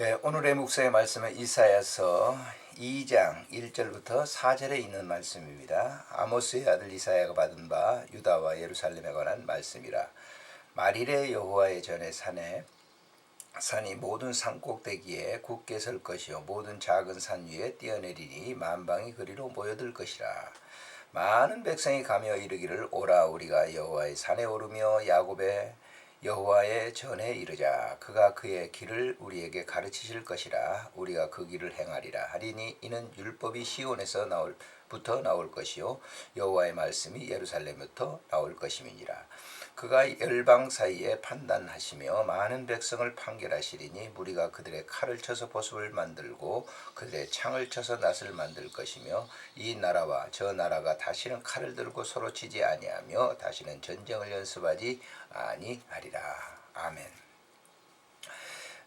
네, 오늘의 묵상의 말씀은 이사야서 2장 1절부터 4절에 있는 말씀입니다. 아모스의 아들 이사야가 받은 바 유다와 예루살렘에 관한 말씀이라. 말일에 여호와의 전에 산에 산이 모든 산 꼭대기에 굳게 설 것이요 모든 작은 산 위에 뛰어내리니 만방이 그리로 모여들 것이라. 많은 백성이 가며 이르기를 오라 우리가 여호와의 산에 오르며 야곱의 여호와의 전에 이르자. 그가 그의 길을 우리에게 가르치실 것이라. 우리가 그 길을 행하리라. 하리니 이는 율법이 시온에서 나올 부터 나올 것이요. 여호와의 말씀이 예루살렘부터 나올 것임이니라. 그가 열방 사이에 판단하시며 많은 백성을 판결하시리니 무리가 그들의 칼을 쳐서 보습을 만들고 그들의 창을 쳐서 낫을 만들 것이며 이 나라와 저 나라가 다시는 칼을 들고 서로 치지 아니하며 다시는 전쟁을 연습하지 아니하리라. 아멘.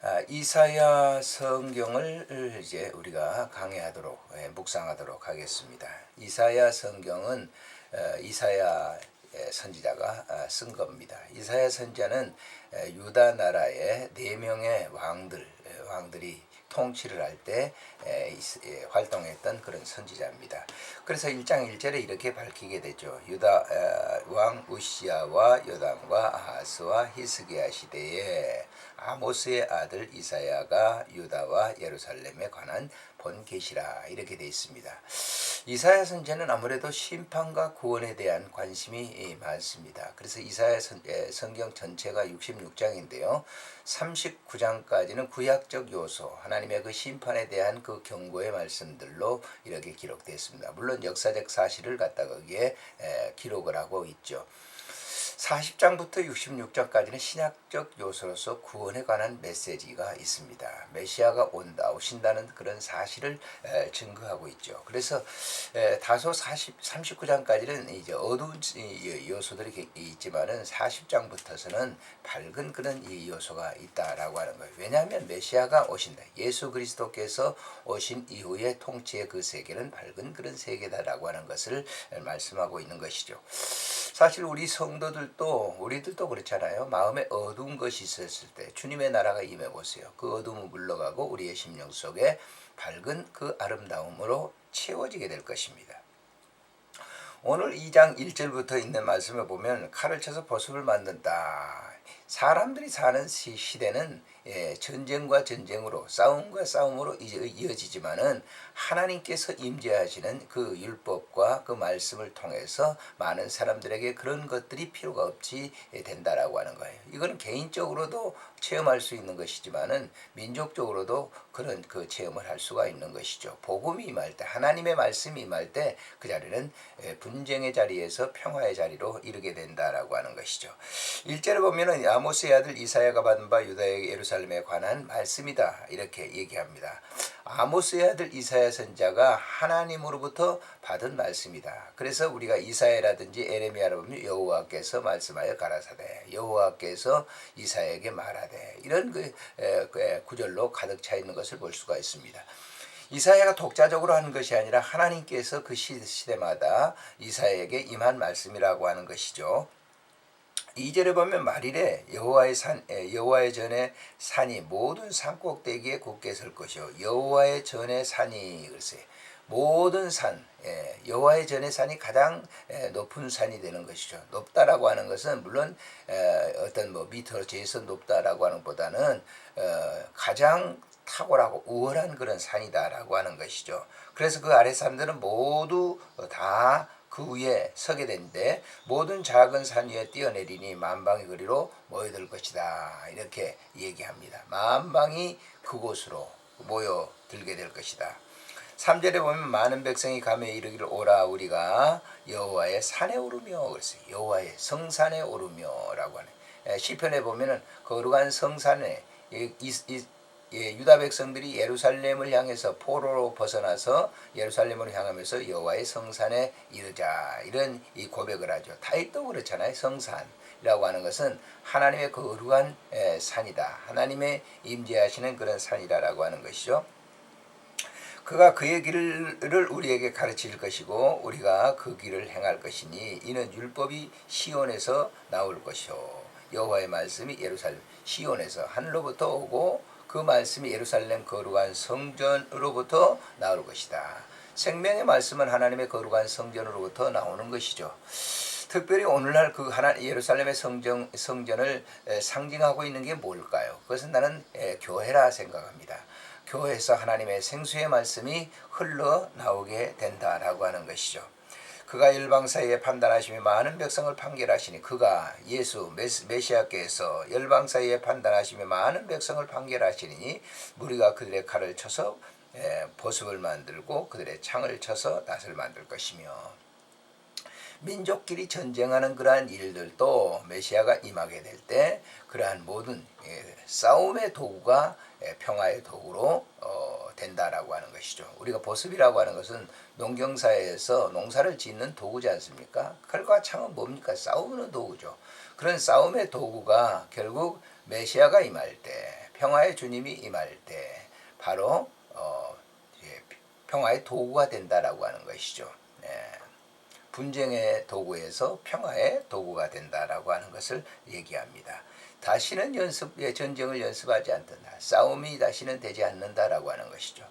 아, 이사야 성경을 이제 우리가 강의하도록 예, 묵상하도록 하겠습니다. 이사야 성경은 어, 이사야 예, 선지자가 아, 쓴 겁니다. 이사야 선지자는 에, 유다 나라의 네 명의 왕들 에, 왕들이 통치를 할 때 활동했던 그런 선지자입니다. 그래서 1장 1절에 이렇게 밝히게 되죠. 유다 에, 왕 우시아와 요담과 아하스와 히스기야 시대에 아모스의 아들 이사야가 유다와 예루살렘에 관한 본 계시라 이렇게 되어 있습니다. 이사야 선지는 아무래도 심판과 구원에 대한 관심이 많습니다. 그래서 이사야 선, 성경 전체가 66장인데요. 39장까지는 구약적 요소, 하나님의 그 심판에 대한 그 경고의 말씀들로 이렇게 기록되어 있습니다. 물론 역사적 사실을 갖다가 거기에 기록을 하고 있죠. 40장부터 66장까지는 신약적 요소로서 구원에 관한 메시지가 있습니다. 메시아가 온다, 오신다는 그런 사실을 증거하고 있죠. 그래서 다소 40, 39장까지는 이제 어두운 요소들이 있지만은 40장부터서는 밝은 그런 요소가 있다라고 하는 거예요. 왜냐하면 메시아가 오신다. 예수 그리스도께서 오신 이후에 통치의 그 세계는 밝은 그런 세계다라고 하는 것을 말씀하고 있는 것이죠. 사실 우리 성도들 도 우리들도 그렇잖아요. 마음에 어두운 것이 있었을 때 주님의 나라가 임해 보세요. 그 어둠은 물러가고 우리의 심령 속에 밝은 그 아름다움으로 채워지게 될 것입니다. 오늘 2장 1절부터 있는 말씀을 보면 칼을 쳐서 보습을 만든다. 사람들이 사는 시대는 예, 전쟁과 전쟁으로 싸움과 싸움으로 이어지지만은 하나님께서 임재하시는 그 율법과 그 말씀을 통해서 많은 사람들에게 그런 것들이 필요가 없지 된다라고 하는 거예요. 이거는 개인적으로도 체험할 수 있는 것이지만은 민족적으로도 그런 그 체험을 할 수가 있는 것이죠. 복음이 임할 때 하나님의 말씀이 임할 때 그 자리는 예, 분쟁의 자리에서 평화의 자리로 이르게 된다라고 하는 것이죠. 일절에 보면은 아모스의 아들 이사야가 받은 바 유다의 예루살렘 예루살렘에 관한 말씀이다. 이렇게 얘기합니다. 아모스의 아들 이사야 선자가 하나님으로부터 받은 말씀이다. 그래서 우리가 이사야라든지 에레미야를 보면 여호와께서 말씀하여 가라사대 여호와께서 이사야에게 말하되 이런 그 구절로 가득 차 있는 것을 볼 수가 있습니다. 이사야가 독자적으로 하는 것이 아니라 하나님께서 그 시대마다 이사야에게 임한 말씀이라고 하는 것이죠. 2절에 보면 말일에 여호와의 산 여호와의 전에 산이 모든 산 꼭대기에 굳게 설 것이요 여호와의 전에 산이 글쎄 모든 산 예, 여호와의 전의 산이 가장 높은 산이 되는 것이죠. 높다라고 하는 것은 물론 어떤 뭐 미터 제에서 높다라고 하는 보다는 어, 가장 탁월하고 우월한 그런 산이다라고 하는 것이죠. 그래서 그 아래 사람들은 모두 다 그 위에 서게 되는데 모든 작은 산 위에 뛰어내리니 만방의 거리로 모여들 것이다. 이렇게 얘기합니다. 만방이 그곳으로 모여들게 될 것이다. 3절에 보면 많은 백성이 가며 이르기를 오라 우리가 여호와의 산에 오르며 그랬어요. 여호와의 성산에 오르며라고 하네. 시편에 보면은 거룩한 성산에 예, 유다 백성들이 예루살렘을 향해서 포로로 벗어나서 예루살렘으로 향하면서 여호와의 성산에 이르자 이런 이 고백을 하죠. 다윗도 그렇잖아요. 성산이라고 하는 것은 하나님의 거룩한 산이다. 하나님의 임재하시는 그런 산이다라고 하는 것이죠. 그가 그의 길을 우리에게 가르칠 것이고 우리가 그 길을 행할 것이니 이는 율법이 시온에서 나올 것이요 여호와의 말씀이 예루살렘 시온에서 하늘로부터 오고 그 말씀이 예루살렘 거룩한 성전으로부터 나올 것이다. 생명의 말씀은 하나님의 거룩한 성전으로부터 나오는 것이죠. 특별히 오늘날 그 하나 예루살렘의 성전 성전을 에, 상징하고 있는 게 뭘까요? 그것은 나는 에, 교회라 생각합니다. 교회에서 하나님의 생수의 말씀이 흘러 나오게 된다라고 하는 것이죠. 그가 열방 사이에 판단하시며 많은 백성을 판결하시니 그가 예수 메시- 메시아께서 열방 사이에 판단하시며 많은 백성을 판결하시니 무리가 그들의 칼을 쳐서 에, 보습을 만들고 그들의 창을 쳐서 낫을 만들 것이며 민족끼리 전쟁하는 그러한 일들도 메시아가 임하게 될 때 그러한 모든 예, 싸움의 도구가 예, 평화의 도구로 어, 된다라고 하는 것이죠. 우리가 보습이라고 하는 것은 농경사에서 농사를 짓는 도구지 않습니까? 칼과 창은 뭡니까? 싸우는 도구죠. 그런 싸움의 도구가 결국 메시아가 임할 때, 평화의 주님이 임할 때 바로 어, 예, 평화의 도구가 된다라고 하는 것이죠. 네. 분쟁의 도구에서 평화의 도구가 된다라고 하는 것을 얘기합니다. 다시는 연습, 예, 전쟁을 연습하지 않는다. 싸움이 다시는 되지 않는다라고 하는 것이죠.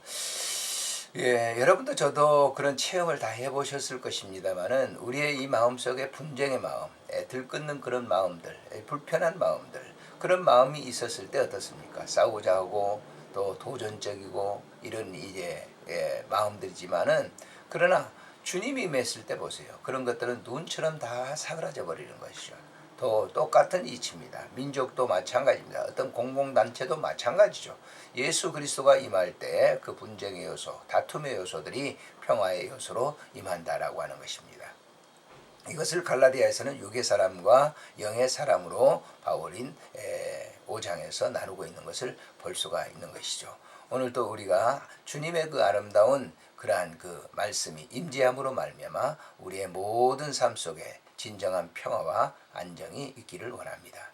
예, 여러분도 저도 그런 체험을 다 해보셨을 것입니다만은 우리의 이 마음속에 분쟁의 마음, 예, 들끓는 그런 마음들, 예, 불편한 마음들, 그런 마음이 있었을 때 어떻습니까? 싸우자 하고 또 도전적이고 이런 이제 예, 마음들이지만은 그러나 주님이 임했을 때 보세요. 그런 것들은 눈처럼 다 사그라져 버리는 것이죠. 또 똑같은 이치입니다. 민족도 마찬가지입니다. 어떤 공공단체도 마찬가지죠. 예수 그리스도가 임할 때 그 분쟁의 요소, 다툼의 요소들이 평화의 요소로 임한다라고 하는 것입니다. 이것을 갈라디아에서는 육의 사람과 영의 사람으로 바울인 5장에서 나누고 있는 것을 볼 수가 있는 것이죠. 오늘도 우리가 주님의 그 아름다운 그러한 그 말씀이 임재함으로 말미암아 우리의 모든 삶 속에 진정한 평화와 안정이 있기를 원합니다.